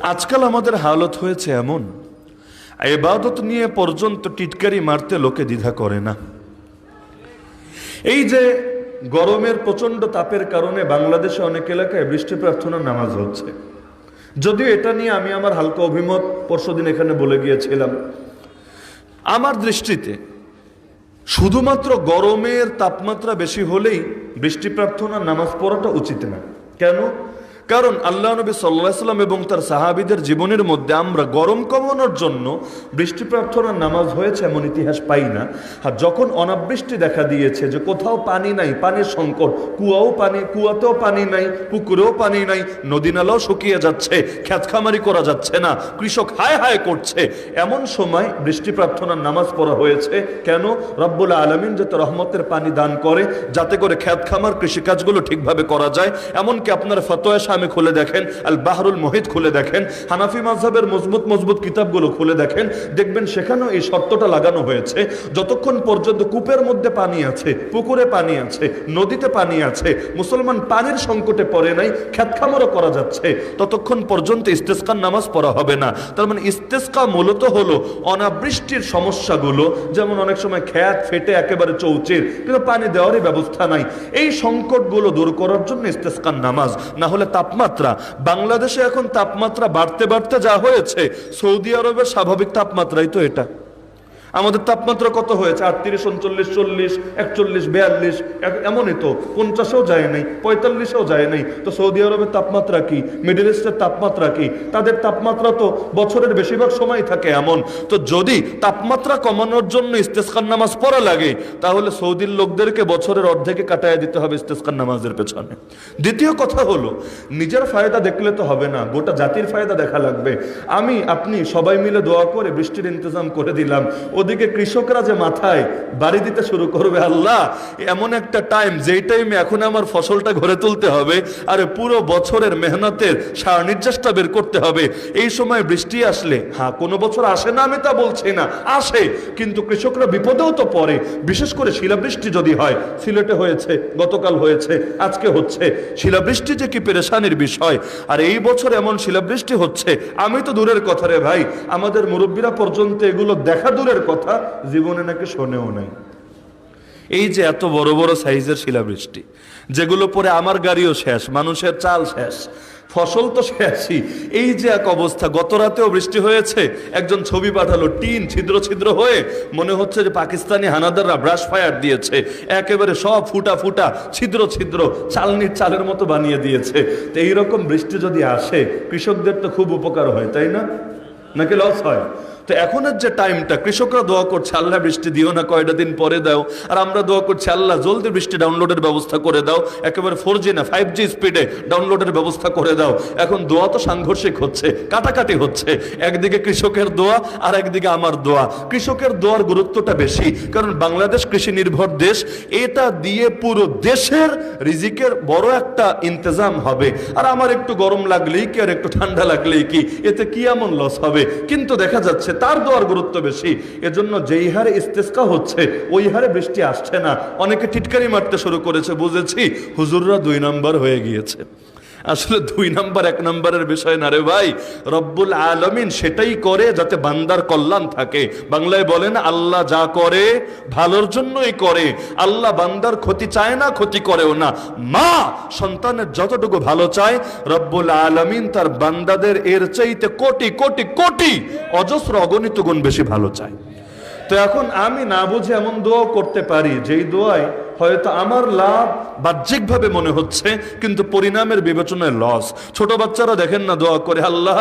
আজকাল আমাদের হালত হয়েছে এমন। এবাদত নিয়ে পর্যন্ত টিটকারি মারতে লোকে দ্বিধা করে না। এই যে গরমের প্রচণ্ড তাপের কারণে বাংলাদেশে অনেক এলাকায় বৃষ্টি প্রার্থনার নামাজ হচ্ছে। যদিও এটা নিয়ে আমি আমার হালকা অভিমত পরশুদিন এখানে বলে গিয়েছিলাম। আমার দৃষ্টিতে শুধুমাত্র গরমের তাপমাত্রা বেশি হলেই বৃষ্টি প্রার্থনার নামাজ পড়াটা উচিত না। কেন? কারণ আল্লাহ নবী সাল্লাহ সাল্লাম এবং তার সাহাবিদের জীবনের মধ্যে আমরা গরম কমানোর জন্য বৃষ্টি প্রার্থনার নামাজ হয়েছে এমন ইতিহাস পাই না। আর যখন অনাবৃষ্টি দেখা দিয়েছে যে কোথাও পানি নাই, পানির সংকট, কুয়াও পানি, কুয়াতেও পানি নাই, পুকুরেও পানি নাই, নদী নালাও শুকিয়ে যাচ্ছে খ্যাত খামারি করা যাচ্ছে না, কৃষক হায় হায় করছে, এমন সময় বৃষ্টি প্রার্থনার নামাজ পড়া হয়েছে। কেন? রব্বুল আলমিন যাতে রহমতের পানি দান করে, যাতে করে খ্যাত খামার কৃষিকাজগুলো ঠিকভাবে করা যায়। এমনকি আপনার ফতোয়া খুলে দেখেন আল বাহরুল মোহিত খুলে দেখেন, হানাফি মাঝহের মজবুত মজবুত কিতাবগুলো খুলে দেখেন, দেখবেন সেখানেও এই শর্তটা লাগানো হয়েছে, যতক্ষণ পর্যন্ত কূপের মধ্যে পানি আছে, পুকুরে পানি আছে, নদীতে পানি আছে, মুসলমান পানির সংকটে পড়ে নাই খ্যাত খামারও করা যাচ্ছে, ততক্ষণ পর্যন্ত ইস্তেস্কার নামাজ পড়া হবে না। তার মানে ইস্তেস্কা মূলত হলো অনাবৃষ্টির সমস্যাগুলো, যেমন অনেক সময় খ্যাত ফেটে একেবারে চৌচির, কিন্তু পানি দেওয়ারই ব্যবস্থা নাই। এই সংকটগুলো দূর করার জন্য ইস্তেস্কার নামাজ, না হলে তাপমাত্রা। বাংলাদেশে এখন তাপমাত্রা বাড়তে বাড়তে যা হয়েছে সৌদি আরবের স্বাভাবিক তাপমাত্রাই তো এটা। আমাদের তাপমাত্রা কত হয়েছে? আটত্রিশ, উনচল্লিশ, চল্লিশ, একচল্লিশ, বিয়াল্লিশ এমনই তো। পঞ্চাশেও যায় নাই, পঁয়তাল্লিশেও যায় নাই। তো সৌদি আরবের তাপমাত্রা কি? মিডল ইস্টের তাপমাত্রা কি? তাদের তাপমাত্রা তো বছরের বেশিরভাগ সময় থাকে এমন। তো যদি তাপমাত্রা কমানোর জন্য ইস্তেস্কার নামাজ পড়া লাগে, তাহলে সৌদির লোকদেরকে বছরের অর্ধেকে কাটায় দিতে হবে ইস্তেস্কার নামাজের পেছনে। দ্বিতীয় কথা হলো, নিজের ফায়দা দেখলে তো হবে না, গোটা জাতির ফায়দা দেখা লাগবে। আমি, আপনি সবাই মিলে দোয়া করে বৃষ্টির ইন্তজাম করে দিলাম। ওদিকে কৃষকরা যে মাথায় বাড়ি দিতে শুরু করবে, আল্লাহ, এমন একটা টাইম যেই টাইমে এখন আমার ফসলটা ঘরে তুলতে হবে, আর পুরো বছরের মেহনতের সার নির্যাসটা বের করতে হবে। এই সময় বৃষ্টি আসলে হ্যাঁ কোনো বছর আসে না, আমি তা বলছি না, আসে, কিন্তু কৃষকরা বিপদেও তো পড়ে। বিশেষ করে শিলাবৃষ্টি যদি হয়, সিলেটে হয়েছে, গতকাল হয়েছে, আজকে হচ্ছে। শিলাবৃষ্টি যে কি পেরেশানির বিষয়, আর এই বছর এমন শিলাবৃষ্টি হচ্ছে, আমি তো দূরের কথা রে ভাই, আমাদের মুরব্বীরা পর্যন্ত এগুলো দেখা দূরের কথা। জীবনে নাকি শোনেও নাই। এই যে এত বড় বড় সাইজের শিলাবৃষ্টি, যেগুলো পরে আমার গাড়িও শেষ, মানুষের চাল শেষ, ফসল তো শেষই। এই যে এক অবস্থা, গত রাতেও বৃষ্টি হয়েছে, একজন ছবি পাঠালো, টিন ছিদ্র ছিদ্র হয়ে, মনে হচ্ছে যে পাকিস্তানি হানাদাররা ব্রাশ ফায়ার দিয়েছে, একেবারে সব ফুটা ফুটা, ছিদ্র ছিদ্র, চালনির চালের মতো বানিয়ে দিয়েছে। তো এইরকম বৃষ্টি যদি আসে, কৃষকদের তো খুব উপকার হয়, তাই না? নাকি লস হয়? তো এখনের যে টাইমটা কৃষকরা দোয়া করছে, আল্লাহ বৃষ্টি দিও না, কয়টা দিন পরে দাও। আর আমরা দোয়া করছি, আল্লাহ জলদি বৃষ্টি ডাউনলোডের ব্যবস্থা করে দাও। একেবারে ফোর জি না ফাইভ জি স্পিডে ডাউনলোডের ব্যবস্থা করে দাও। এখন দোয়া তো সাংঘর্ষিক হচ্ছে, কাটাকাটি হচ্ছে। একদিকে কৃষকের দোয়া, আর একদিকে আমার দোয়া। কৃষকের দোয়ার গুরুত্বটা বেশি, কারণ বাংলাদেশ কৃষি নির্ভর দেশ। এটা দিয়ে পুরো দেশের রিজিকের বড় একটা ইন্তজাম হবে। আর আমার একটু গরম লাগলেই কি, আর একটু ঠান্ডা লাগলেই কি, এতে কি এমন লস হবে? কিন্তু দেখা যাচ্ছে তার দোয়ার গুরুত্ব বেশি। এজন্য যেই হারে ইস্তেস্কা হচ্ছে, ওই হারে বৃষ্টি আসছে না। অনেকে টিটকারি মারতে শুরু করেছে, বুঝেছি। হুজুররা দুই নাম্বার হয়ে গিয়েছে। আসলে দুই নাম্বার, এক নাম্বারের বিষয় না রে ভাই। রব্বুল আলমিন সেটাই করে যাতে বান্দার কল্যাণ থাকে। বাংলায় বলেন, আল্লাহ যা করে, ভালোর জন্যই করে। আল্লাহ বান্দার ক্ষতি চায় না, ক্ষতি করেও না। মা সন্তানের যতটুকু ভালো চায়, রব্বুল আলমিন তার বান্দাদের এর চাইতে কোটি কোটি কোটি অজস্র অগণিত গুণ বেশি ভালো চায়। তো এখন আমি না বুঝে এমন দোয়াও করতে পারি, যেই দোয়ায় হয়তো আমার লাভ বাহ্যিকভাবে মনে হচ্ছে, কিন্তু পরিণামের বিবেচনায় লস ছোট বাচ্চারা দেখেন না, দোয়া করে, আল্লাহ,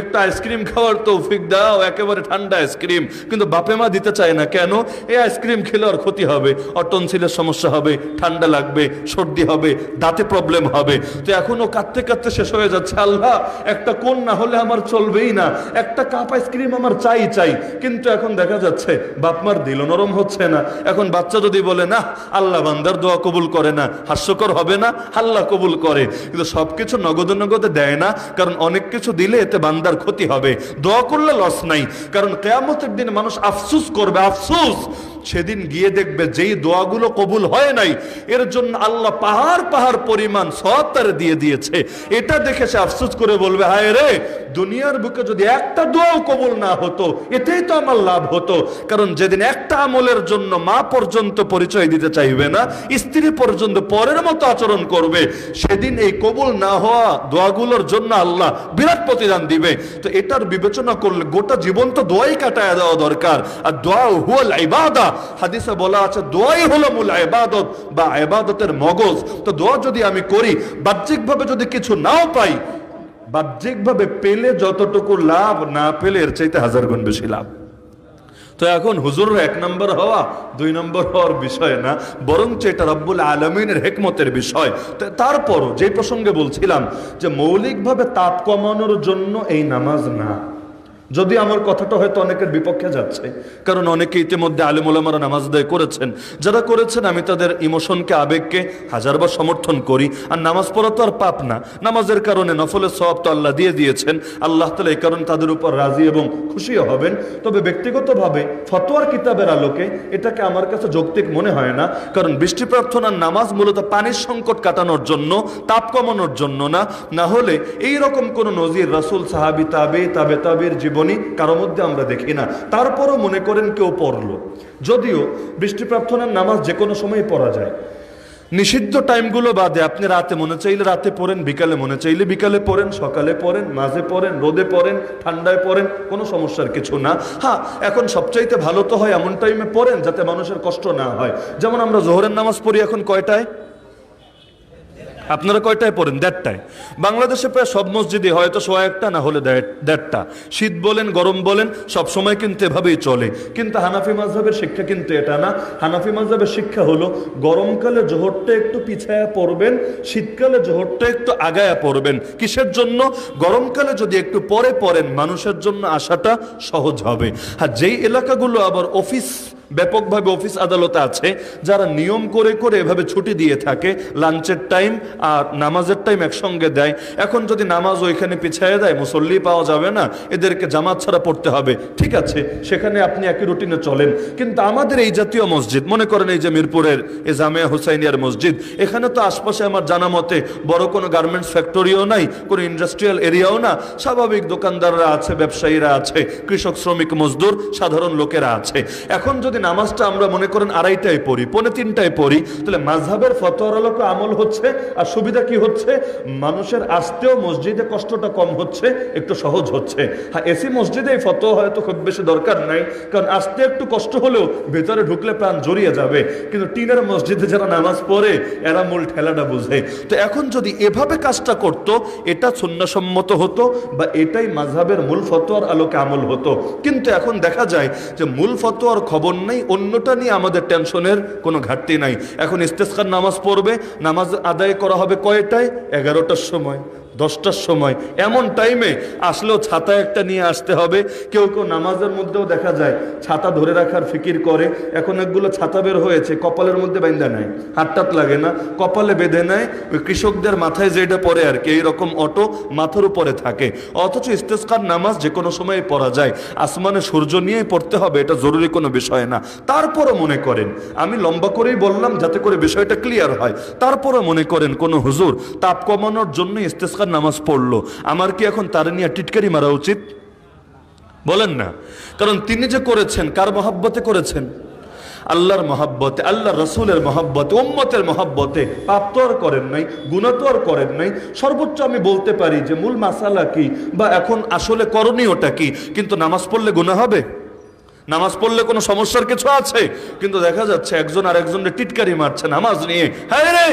একটা আইসক্রিম খাওয়ার তৌফিক দাও, একেবারে ঠান্ডা আইসক্রিম। কিন্তু বাপে মা দিতে চায় না, কেন? এই আইসক্রিম খেলে আর ক্ষতি হবে অটনসিলের সমস্যা হবে, ঠান্ডা লাগবে, সর্দি হবে, দাঁতে প্রবলেম হবে। তো এখনও কাঁদতে কাঁদতে শেষ হয়ে যাচ্ছে, আল্লাহ, একটা কোন না হলে আমার চলবেই না, একটা কাপ আইসক্রিম আমার চাই চাই। কিন্তু এখন দেখা যাচ্ছে বাপমার দিল, নরম হচ্ছে না। এখন বাচ্চা যদি বলে না আল্লাহ বান্দার দোয়া কবুল করে না, হাস্যকর হবে না, আল্লাহ কবুল করে। কিন্তু সবকিছু নগদে নগদে দেয় না, কারণ অনেক কিছু দিলে এতে বান্দার ক্ষতি হবে। দোয়া করলে লস নাই, কারণ কেয়ামতের দিন মানুষ আফসুস করবে, আফসুস! সেদিন গিয়ে দেখবে যেই দোয়াগুলো কবুল হয় নাই, এর জন্য আল্লাহ পাহাড় পাহাড় পরিমাণ সব তার দিয়ে দিয়েছে। এটা দেখে সে আফসোস করে বলবে, হায় রে, দুনিয়ার বুকে যদি একটা দোয়াও কবুল না হতো, এতেই তো আমার লাভ হতো। কারণ যেদিন একটা আমলের জন্য মা পর্যন্ত পরিচয় দিতে চাইবে না, স্ত্রী পর্যন্ত পরের মতো আচরণ করবে, সেদিন এই কবুল না হওয়া দোয়াগুলোর জন্য আল্লাহ বিরাট প্রতিদান দিবে। তো এটার বিবেচনা করলে গোটা জীবন তো দোয়াই কাটায় দেওয়া দরকার। আর দোয়া হুয়াল ইবাদা। হাদিসে বলা আছে, দোয়াই হলো মূল ইবাদত বা ইবাদতের মগজ। তো দোয়া যদি আমি করি, বাহ্যিকভাবে যদি কিছু নাও পাই, বাহ্যিকভাবে পেলে যতটুকু লাভ, না পেলে এর চাইতে হাজার গুণ বেশি লাভ। তো এখন হুজুর এক নম্বর হওয়া, দুই নম্বর হওয়ার বিষয় না, বরঞ্চ এটা রব্বুল আলমিনের হেকমতের বিষয়। তো তারপরও যে প্রসঙ্গে বলছিলাম যে মৌলিকভাবে তাপ কমানোর জন্য এই নামাজ না। যদি আমার কথাটা হয়তো অনেকের বিপক্ষে যাচ্ছে। কারণ অনেকে ইতিমধ্যে আলিমুলামারা নামাজ আদায় করেছেন। যারা করেছেন, আমি তাদের ইমোশনকে, আবেগকে হাজারবার সমর্থন করি। আর নামাজ পড়া তো আর পাপ না। নামাজের কারণে নফলের সব তো আল্লাহ দিয়ে দিয়েছেন। আল্লাহ তালা এই কারণে তাদের উপর রাজি এবং খুশিও হবেন। তবে ব্যক্তিগতভাবে ফতোয়ার কিতাবের আলোকে এটাকে আমার কাছে যৌক্তিক মনে হয় না। কারণ বৃষ্টি প্রার্থনার নামাজ মূলত পানির সংকট কাটানোর জন্য, তাপ কমানোর জন্য না। না হলে এই রকম কোন নজির রাসুল, সাহাবি তাবে তাবে তাবির জীবনী কারও মধ্যে আমরা দেখি না। তারপরও মনে করেন কেউ পড়ল। যদিও বৃষ্টি প্রার্থনার নামাজ যে কোনো সময় পড়া যায়। নিষিদ্ধ টাইমগুলো বাদে আপনি রাতে মনে চাইলে রাতে পড়েন, বিকালে মনে চাইলে বিকালে পড়েন, সকালে পড়েন, মাঝে পড়েন, রোদে পড়েন, ঠান্ডায় পড়েন, কোনো সমস্যার কিছু না। হ্যাঁ এখন সবচাইতে ভালো তো হয় এমন টাইমে পড়েন যাতে মানুষের কষ্ট না হয়। যেমন আমরা জোহরের নামাজ পড়ি এখন কয়টায়? আপনারা কয়টায় পড়েন? দেড়টায়। বাংলাদেশে প্রায় সব মসজিদে হয়তো সোয়া একটা, না হলে দেড়টা। শীত বলেন, গরম বলেন, সব সময় কিন্তু এভাবেই চলে। কিন্তু হানাফি মাঝহের শিক্ষা কিন্তু এটা না। হানাফি মাঝহের শিক্ষা হলো, গরমকালে জোহরটা একটু পিছায়া পড়বেন, শীতকালে জোহরটা একটু আগায়া পড়বেন। কিসের জন্য? গরমকালে যদি একটু পরে পড়েন, মানুষের জন্য আসাটা সহজ হবে। আর যেই এলাকাগুলো আবার অফিস ব্যাপকভাবে অফিস আদালতে আছে, যারা নিয়ম করে করে এভাবে ছুটি দিয়ে থাকে, লাঞ্চের টাইম আর নামাজের টাইম একসঙ্গে দেয়। এখন যদি নামাজ ওইখানে পিছিয়ে দেয়, মুসল্লি পাওয়া যাবে না, এদেরকে জামাত ছাড়া পড়তে হবে। ঠিক আছে, সেখানে আপনি একই রুটিনে চলেন। কিন্তু আমাদের এই জাতীয় মসজিদ, মনে করেন এই যে মিরপুরের এ জামিয়া হুসাইনিয়ার মসজিদ, এখানে তো আশপাশে আমার জানা মতে বড় কোনো গার্মেন্টস ফ্যাক্টরিও নাই, কোনো ইন্ডাস্ট্রিয়াল এরিয়াও না। স্বাভাবিক দোকানদাররা আছে, ব্যবসায়ীরা আছে, কৃষক শ্রমিক মজদুর, সাধারণ লোকেরা আছে। এখন যদি নামাজটা আমরা মনে করেন আড়াইটায় পড়ি, পৌনে তিনটায় পড়ি। তাহলে মাঝহাবের ফতোয়ার আলোকে আমল হচ্ছে আর সুবিধা কি হচ্ছে? মানুষের আসতেও মসজিদে কষ্টটা কম হচ্ছে, একটু সহজ হচ্ছে। হ্যাঁ এসি মসজিদে এই ফতোয়া হয়তো খুব বেশি দরকার নাই, কারণ আসতে একটু কষ্ট হলেও ভেতরে ঢুকলে প্রাণ জড়িয়ে যাবে। কিন্তু টিনের মসজিদে যারা নামাজ পড়ে, এরা মূল ঠেলাটা বুঝে। তো এখন যদি এভাবে কাজটা করত, এটা সুন্নাসম্মত হতো বা এটাই মাঝহাবের মূল ফতোয়ার আলোকে আমল হতো। কিন্তু এখন দেখা যায় যে মূল ফতোয়ার খবর নেই, অন্যটা নিয়ে আমাদের টেনশনের কোনো ঘাটতি নাই। এখন ইস্তেসকার নামাজ পড়বে, নামাজ আদায় করা হবে কয়টায়? এগারোটার সময়। দশটার সময়, এমন টাইমে আসলেও ছাতা একটা নিয়ে আসতে হবে। কেউ কেউ নামাজের মধ্যেও দেখা যায়, ছাতা ধরে রাখার ফিকির করে। এখন একগুলো ছাতা বের হয়েছে, কপালের মধ্যে বাইন্দা নেয় হাতটাত লাগে না, কপালে বেঁধে নেয়, ওই কৃষকদের মাথায় যেটা পরে আর কি, এইরকম অটো মাথার উপরে থাকে। অথচ ইস্তেস্কার নামাজ যে কোনো সময় পড়া যায়। আসমানে সূর্য নিয়েই পড়তে হবে, এটা জরুরি কোনো বিষয় না। তারপরও মনে করেন, আমি লম্বা করেই বললাম যাতে করে বিষয়টা ক্লিয়ার হয়। তারপরও মনে করেন কোনো হুজুর, তাপ কমানোর জন্য ইস্তেস্কার নামাজ পড়ল। আমার কি এখন তার নিয়ে টিটকারি মারা উচিত? বলেন না। কারণ তিনি যে করেছেন, কার মহাব্বতে করেছেন? আল্লাহর মহাব্বতে আল্লাহ রসুলের মহাব্বতে, উম্মতের মহাব্বতে। পাপ তো আর করেন নাই গুণা তো আর করেন নাই। সর্বোচ্চ আমি বলতে পারি যে মূল মাসালা কি বা এখন আসলে করণীয়টা কি? কিন্তু নামাজ পড়লে গুণা হবে? নামাজ পড়লে কোনো সমস্যার কিছু আছে? কিন্তু দেখা যাচ্ছে একজন আর একজনের টিটকারি মারছে নামাজ নিয়ে। হ্যাঁ রে!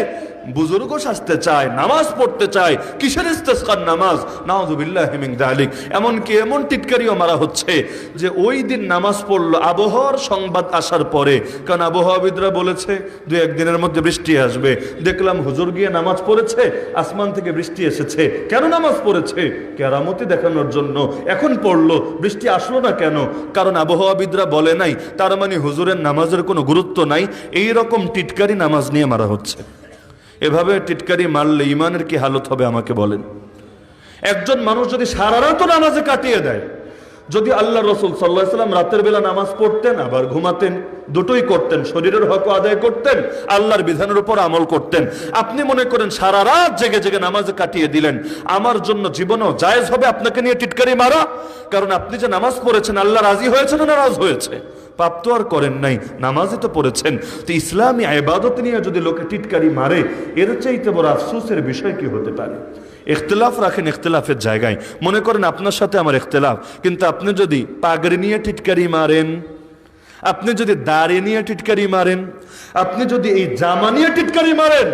বুজুর্গ সাজতে চায়, নামাজ পড়তে চায়, কিসের ইস্তেস্কার নামাজ? নাউজুবিল্লাহ হিমিং দালিক এমনকি এমন টিটকারিও মারা হচ্ছে যে ওই দিন নামাজ পড়ল, আবহাওয়ার সংবাদ আসার পরে। কারণ আবহাওয়াবিদরা বলেছে, দু একদিনের মধ্যে বৃষ্টি আসবে। দেখলাম হুজুর গিয়ে নামাজ পড়েছে, আসমান থেকে বৃষ্টি এসেছে। কেন নামাজ পড়েছে? কেরামতি দেখানোর জন্য। এখন পড়ল, বৃষ্টি আসলো না কেন? কারণ আবহাওয়াবিদরা বলে নাই, তার মানে হুজুরের নামাজের কোনো গুরুত্ব নাই। এই রকম টিটকারি নামাজ নিয়ে মারা হচ্ছে। এভাবে টিটকারি মারলে ইমানের কি হালত হবে আমাকে বলেন। একজন মানুষ যদি সারা রাতও নামাজে কাটিয়ে দেয়, যদি আল্লাহ রসুল সাল্লাহ সাল্লাম রাতের বেলা নামাজ পড়তেন, আবার ঘুমাতেন, দুটোই করতেন, শরীরের হক আদায় করতেন, আল্লাহর বিধানের উপর আমল করতেন, আপনি মনে করেন সারা রাত জেগে জেগে নামাজে কাটিয়ে দিলেন, আমার জন্য জীবনও জায়েজ হবে আপনাকে নিয়ে টিটকারি মারা? কারণ আপনি যে নামাজ পড়েছেন, আল্লাহ রাজি হয়েছে না নারাজ হয়েছে? পাপ তো আর করেন নাই নামাজই তো পড়েছেন। তো ইসলামী আবাদত নিয়ে যদি লোকে টিটকারি মারে, এর চাইতে বড় আফসোসের বিষয় কি হতে পারে? ইখতলাফ রাখেন ইখতলাফের জায়গায়। মনে করেন আপনার সাথে আমার ইখতলাফ, কিন্তু আপনি যদি পাগড়ি নিয়ে টিটকারি মারেন, আপনি যদি দাড়ি নিয়ে টিটকারি মারেন, আপনি যদি এই জামা নিয়ে টিটকারি মারেন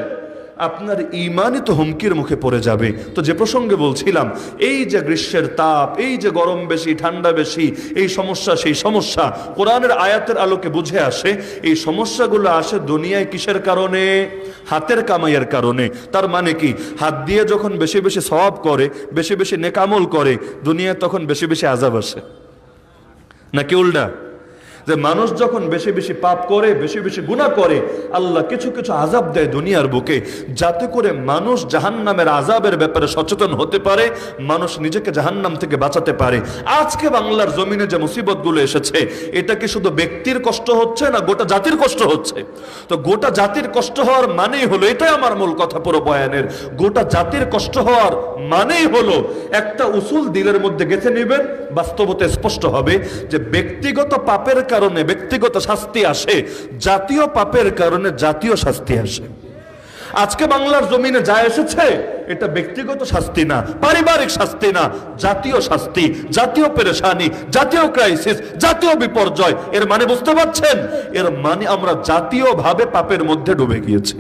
আপনার ইমানই তো হুমকির মুখে পড়ে যাবে। তো যে প্রসঙ্গে বলছিলাম, এই যে গ্রীষ্মের তাপ, এই যে গরম বেশি, ঠান্ডা বেশি, এই সমস্যা, সেই সমস্যা কোরআনের আয়াতের আলোকে বুঝে আসে, এই সমস্যাগুলো আসে দুনিয়ায় কিসের কারণে? হাতের কামাইয়ের কারণে। তার মানে কি? হাত দিয়ে যখন বেশি বেশি সওয়াব করে, বেশি বেশি নেকামল করে, দুনিয়ায় তখন বেশি বেশি আজাব আসে। নাকি উল্টা? যে মানুষ যখন বেশি বেশি পাপ করে, বেশি বেশি গুণা করে, আল্লাহ কিছু কিছু আজাব দেয় দুনিয়ার বুকে। যাতে করে মানুষ জাহান্নামের আজাবের ব্যাপারে সচেতন হতে পারে, মানুষ নিজেকে জাহান্নাম থেকে বাঁচাতে পারে। আজকে বাংলার জমিনে যে মুসিবতগুলো এসেছে, এটা কি শুধু ব্যক্তির কষ্ট হচ্ছে না গোটা জাতির কষ্ট হচ্ছে? তো গোটা জাতির কষ্ট হওয়ার মানেই হলো, এটাই আমার মূল কথা পুরো বয়ানের। গোটা জাতির কষ্ট হওয়ার মানেই হলো, একটা উসুল দিলের মধ্যে গেঁথে নেবেন, বাস্তবতা স্পষ্ট হবে যে ব্যক্তিগত পাপের কারণে ব্যক্তিগত শাস্তি আসে, জাতীয় পাপের কারণে জাতীয় শাস্তি আসে। আজকে বাংলার জমিনে যা এসেছে, এটা ব্যক্তিগত শাস্তি না, পারিবারিক শাস্তি না, জাতীয় শাস্তি, জাতীয় পেরেশানি, জাতীয় ক্রাইসিস জাতীয় বিপর্যয়। এর মানে বুঝতে পারছেন? এর মানে আমরা জাতীয়ভাবে পাপের মধ্যে ডুবে গিয়েছি।